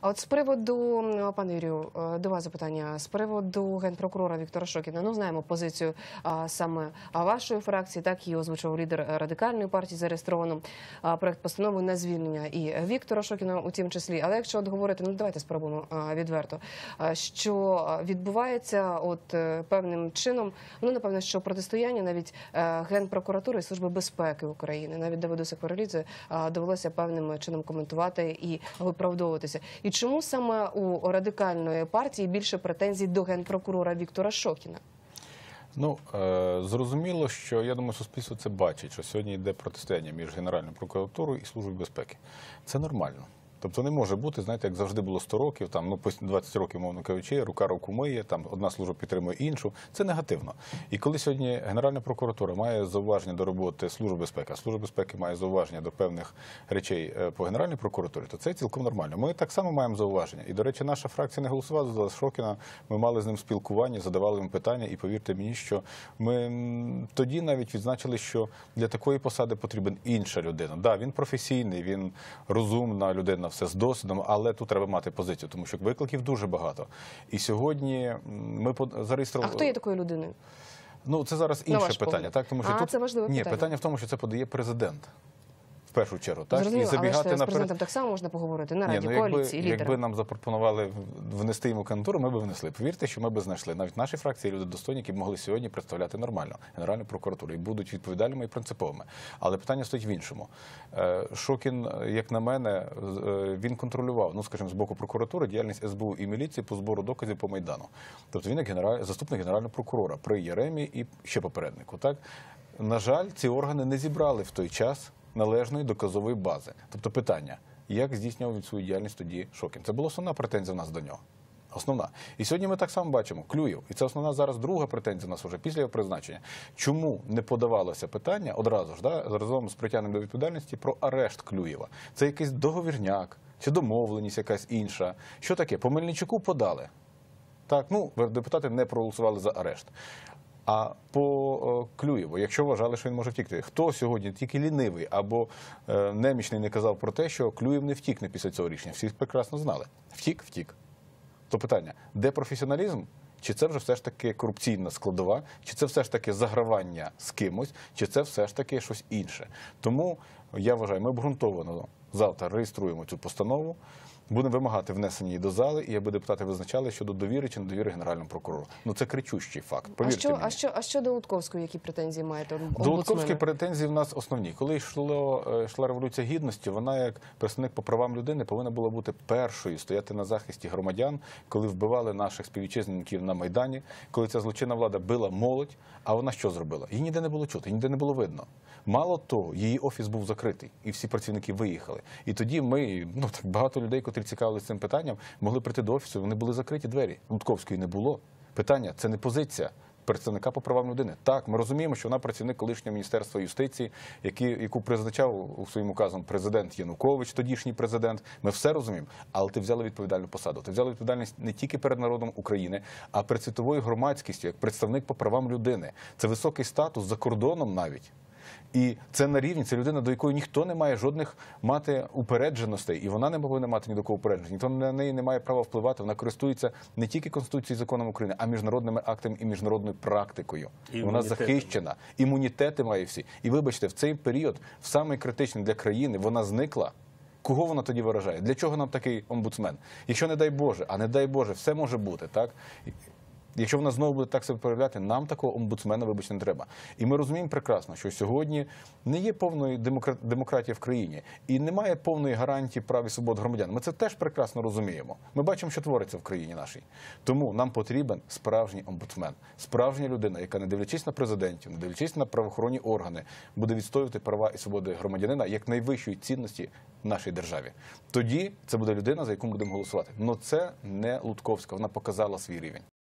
А от з приводу пане Юрію, е, до вас запитання з приводу генпрокурора Віктора Шокіна. Ну знаємо позицію а, саме вашої фракції, так і озвучив лідер е, радикальної партії зареєстровано а, проект постанови на звільнення і Віктора Шокіна у тім числі. Але якщо от говорити, ну давайте спробуємо відверто, що відбувається от е, певним чином, ну напевно, що протистояння навіть е, генпрокуратури і служби безпеки України, навіть Давиду Секварелідзе довелося певним чином коментувати і виправдовуватися. І чому саме у радикальної партії більше претензій до генпрокурора Віктора Шокіна? Ну е, зрозуміло, що я думаю, суспільство це бачить, що сьогодні йде протистояння між Генеральною прокуратурою і службою безпеки. Це нормально. Тобто не може бути, знаєте, як завжди було 100 років, там ну по 20 років, мовно кажучи, рука руку миє, там одна служба підтримує іншу. Це негативно. І коли сьогодні Генеральна прокуратура має зауваження до роботи служби безпеки, а служба безпеки має зауваження до певних речей е, по Генеральній прокуратурі, то це цілком нормально. Ми так само маємо зауваження. І до речі, наша фракція не голосувала за Шокіна. Ми мали з ним спілкування, задавали йому питання, і повірте мені, що ми тоді навіть відзначили, що для такої посади потрібен інша людина. Да, він професійний, він розумна людина, все з досвідом, але тут треба мати позицію, тому що викликів дуже багато. І сьогодні ми по- А хто є такою людиною? Ну це зараз інше питання, так тому що А, тут це важливе ні питання. питання в тому, що це подає президент. В першу чергу, так Зрозуміло, але ж забігати з наперед. президентом так само можна поговорити на Ні, раді ну, якби, коаліції лідера. якби нам запропонували внести йому кандидатуру, ми б внесли. Повірте, що ми б знайшли. Навіть в нашій фракції люди достойні, які б могли сьогодні представляти нормально Генеральну прокуратуру і будуть відповідальними і принциповими. Але питання стоїть в іншому. Е, Шокін, як на мене, е, він контролював, ну скажімо, з боку прокуратури діяльність СБУ і міліції по збору доказів по майдану. Тобто він як генераль, заступник генерального прокурора при Єремі і ще попереднику. Так на жаль, ці органи не зібрали в той час належної доказової бази. Тобто питання, як здійснював він свою діяльність тоді Шокін? Це була основна претензія в нас до нього. Основна. І сьогодні ми так само бачимо Клюєв. І це основна зараз друга претензія в нас вже після його призначення. Чому не подавалося питання одразу ж да, разом з притягненням до відповідальності про арешт Клюєва? Це якийсь договірняк чи домовленість якась інша. Що таке? По Мельничуку подали. Так, ну депутати не проголосували за арешт. А по е, Клюєву, якщо вважали, що він може втікти, хто сьогодні тільки лінивий або е, немічний не казав про те, що Клюєв не втікне після цього рішення? Всі прекрасно знали. Втік, втік. То питання, де професіоналізм? Чи це вже все ж таки корупційна складова, чи це все ж таки загравання з кимось, чи це все ж таки щось інше? Тому я вважаю, ми обґрунтовано завтра реєструємо цю постанову, будемо вимагати внесення її до зали, і аби депутати визначали щодо довіри чи недовіри генеральному прокурору. Ну це кричущий факт. А що, мені. а що, а що до Лутковської, які претензії маєте? До? Лутковської претензії в нас основні. Коли йшло, е, йшла революція гідності, вона як представник по правам людини повинна була бути першою стояти на захисті громадян, коли вбивали наших співвітчизників на майдані, коли ця злочинна влада била молодь. А вона що зробила? Її ніде не було чути, її ніде не було видно. Мало того, її офіс був закритий, і всі працівники виїхали. І тоді ми, ну так багато людей, котрі цікавилися цим питанням, могли прийти до офісу. Вони були закриті двері. Лутковської не було. Питання це не позиція. Представника по правам людини. Так, ми розуміємо, що вона працівник колишнього міністерства юстиції, які, яку призначав у своїм указом президент Янукович, тодішній президент. Ми все розуміємо. Але ти взяла відповідальну посаду. Ти взяла відповідальність не тільки перед народом України, а перед світовою громадськістю, як представник по правам людини. Це високий статус за кордоном навіть. І це на рівні, це людина, до якої ніхто не має жодних мати упередженостей, і вона не повинна мати ні до кого упередженостей. Ніхто на неї не має права впливати. Вона користується не тільки конституцією і законом України, а міжнародними актами і міжнародною практикою. І вона захищена. Імунітети має всі. І вибачте, в цей період, в самий критичний для країни, вона зникла. Кого вона тоді виражає? Для чого нам такий омбудсмен? Якщо не дай Боже, а не дай Боже, все може бути, так? Якщо вона знову буде так себе проявляти, нам такого омбудсмена, вибачте, не треба. І ми розуміємо прекрасно, що сьогодні не є повної демокра- демократії в країні і немає повної гарантії прав і свобод громадян. Ми це теж прекрасно розуміємо. Ми бачимо, що твориться в країні нашій. Тому нам потрібен справжній омбудсмен, справжня людина, яка, не дивлячись на президентів, не дивлячись на правоохоронні органи, буде відстоювати права і свободи громадянина як найвищої цінності нашій державі. Тоді це буде людина, за яку ми будемо голосувати. Но це не Лутковська. Вона показала свій рівень.